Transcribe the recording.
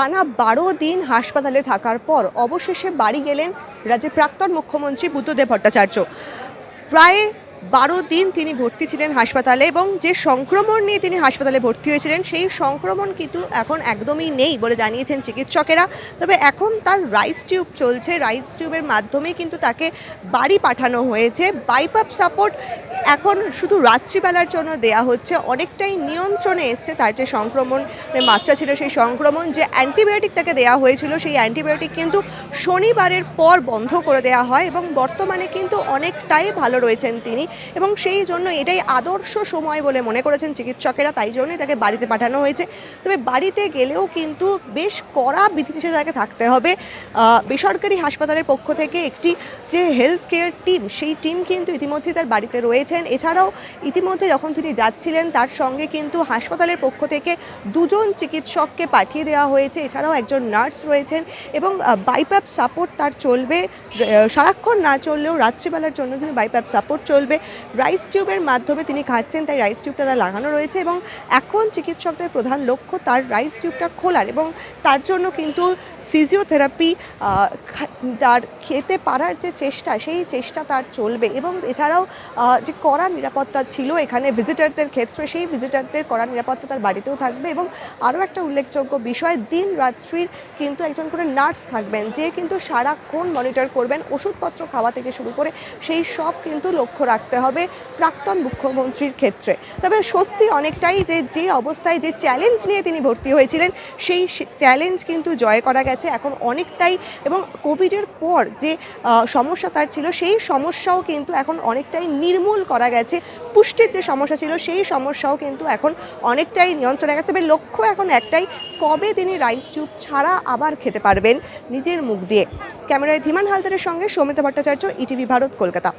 টানা বারো দিন হাসপাতালে থাকার পর অবশেষে বাড়ি গেলেন রাজ্যের প্রাক্তন মুখ্যমন্ত্রী বুদ্ধদেব ভট্টাচার্য। প্রায় বারো দিন তিনি ভর্তি ছিলেন হাসপাতালে এবং যে সংক্রমণ নিয়ে তিনি হাসপাতালে ভর্তি হয়েছিলেন, সেই সংক্রমণ কিন্তু এখন একদমই নেই বলে জানিয়েছেন চিকিৎসকেরা। তবে এখন তার রাইস টিউব চলছে। রাইস টিউবের মাধ্যমে কিন্তু তাকে বাড়ি পাঠানো হয়েছে। বাইপাপ সাপোর্ট এখন শুধু রাত্রিবেলার জন্য দেয়া হচ্ছে। অনেকটাই নিয়ন্ত্রণে এসছে তার যে সংক্রমণের মাত্রা ছিল, সেই সংক্রমণ যে অ্যান্টিবায়োটিক তাকে দেওয়া হয়েছিল, সেই অ্যান্টিবায়োটিক কিন্তু শনিবারের পর বন্ধ করে দেওয়া হয় এবং বর্তমানে কিন্তু অনেকটাই ভালো রয়েছেন তিনি। এবং সেই জন্য এটাই আদর্শ সময় বলে মনে করেছেন চিকিৎসকেরা, তাই জন্যই তাকে বাড়িতে পাঠানো হয়েছে। তবে বাড়িতে গেলেও কিন্তু বেশ কড়া বিধিনিষেধাজ্ঞায় থাকতে হবে। বেসরকারি হাসপাতালের পক্ষ থেকে একটি যে হেলথ কেয়ার টিম সেই টিম কিন্তু ইতিমধ্যে তার বাড়িতে রয়েছেন। এছাড়াও ইতিমধ্যে যখন তিনি যাচ্ছিলেন, তার সঙ্গে কিন্তু হাসপাতালের পক্ষ থেকে দুজন চিকিৎসককে পাঠিয়ে দেওয়া হয়েছে। এছাড়াও একজন নার্স রয়েছেন এবং বাইপ্যাপ সাপোর্ট তার চলবে। সারাক্ষণ না চললেও রাত্রিবেলার জন্য কিন্তু বাইপ্যাপ সাপোর্ট চলবে। রাইস টিউবের মাধ্যমে তিনি খাচ্ছেন, তাই রাইস টিউবটা তার লাগানো রয়েছে এবং এখন চিকিৎসকদের প্রধান লক্ষ্য তার রাইস টিউবটা খোলার এবং তার জন্য কিন্তু ফিজিওথেরাপি তার খেতে পারার যে চেষ্টা, সেই চেষ্টা তার চলবে। এবং এছাড়াও যে কড়া নিরাপত্তা ছিল এখানে ভিজিটারদের ক্ষেত্রে, সেই ভিজিটারদের কড়া নিরাপত্তা তার বাড়িতেও থাকবে। এবং আরও একটা উল্লেখযোগ্য বিষয়, দিন রাত্রির কিন্তু একজন করে নার্স থাকবেন, যে কিন্তু সারাক্ষণ মনিটর করবেন, ওষুধপত্র খাওয়া থেকে শুরু করে সেই সব কিন্তু লক্ষ্য রাখতে হবে প্রাক্তন মুখ্যমন্ত্রীর ক্ষেত্রে। তবে স্বস্তি অনেকটাই যে যে অবস্থায় যে চ্যালেঞ্জ নিয়ে তিনি ভর্তি হয়েছিলেন, সেই চ্যালেঞ্জ কিন্তু জয় করা গেছে। এখন অনেকটাই এবং কোভিডের পর যে সমস্যা তার ছিল, সেই সমস্যাও কিন্তু এখন অনেকটাই নির্মূল করা গেছে। পুষ্টির যে সমস্যা ছিল, সেই সমস্যাও কিন্তু এখন অনেকটাই নিয়ন্ত্রণে গেছে। তবে লক্ষ্য এখন একটাই, কবে তিনি রাইস টিউব ছাড়া আবার খেতে পারবেন? নিজের মুখ দিয়ে। ক্যামেরায় ধীমান হালদারের সঙ্গে সৌমিতা ভট্টাচার্য, ইটিভি ভারত, কলকাতা।